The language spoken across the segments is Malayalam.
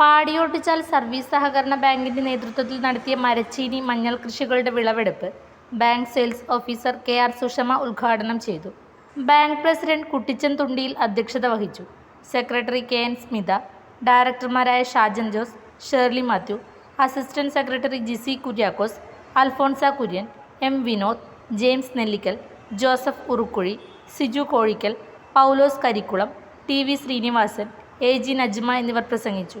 പാടിയോട്ടുചാൽ സർവീസ് സഹകരണ ബാങ്കിന്റെ നേതൃത്വത്തിൽ നടത്തിയ മരച്ചീനി മഞ്ഞൾ കൃഷികളുടെ വിളവെടുപ്പ് bank sales officer K R Sushama ഉദ്ഘാടനം ചെയ്തു. ബാങ്ക് പ്രസിഡന്റ് കുട്ടിച്ചൻ തുണ്ടിയിൽ അധ്യക്ഷത വഹിച്ചു. Secretary K N Smitha ഡയറക്ടർമാരായ Shajan Jose Shirley Mathew assistant secretary Jisi Kuriakose Alphonsa Kurian M Vinod James Nellikkal Joseph Urukkuzhi Siju Kozhikkal Paulose Karikkulam T V Srinivasan A G Najma എന്നിവർ പ്രസംഗിച്ചു.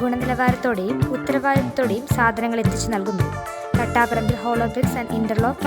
ഗുണനിലവാരത്തോടെയും ഉത്തരവാദിത്തത്തോടെയും സാധനങ്ങൾ എത്തിച്ചു നൽകുന്നു. Thattaparambil hollow bricks and interlock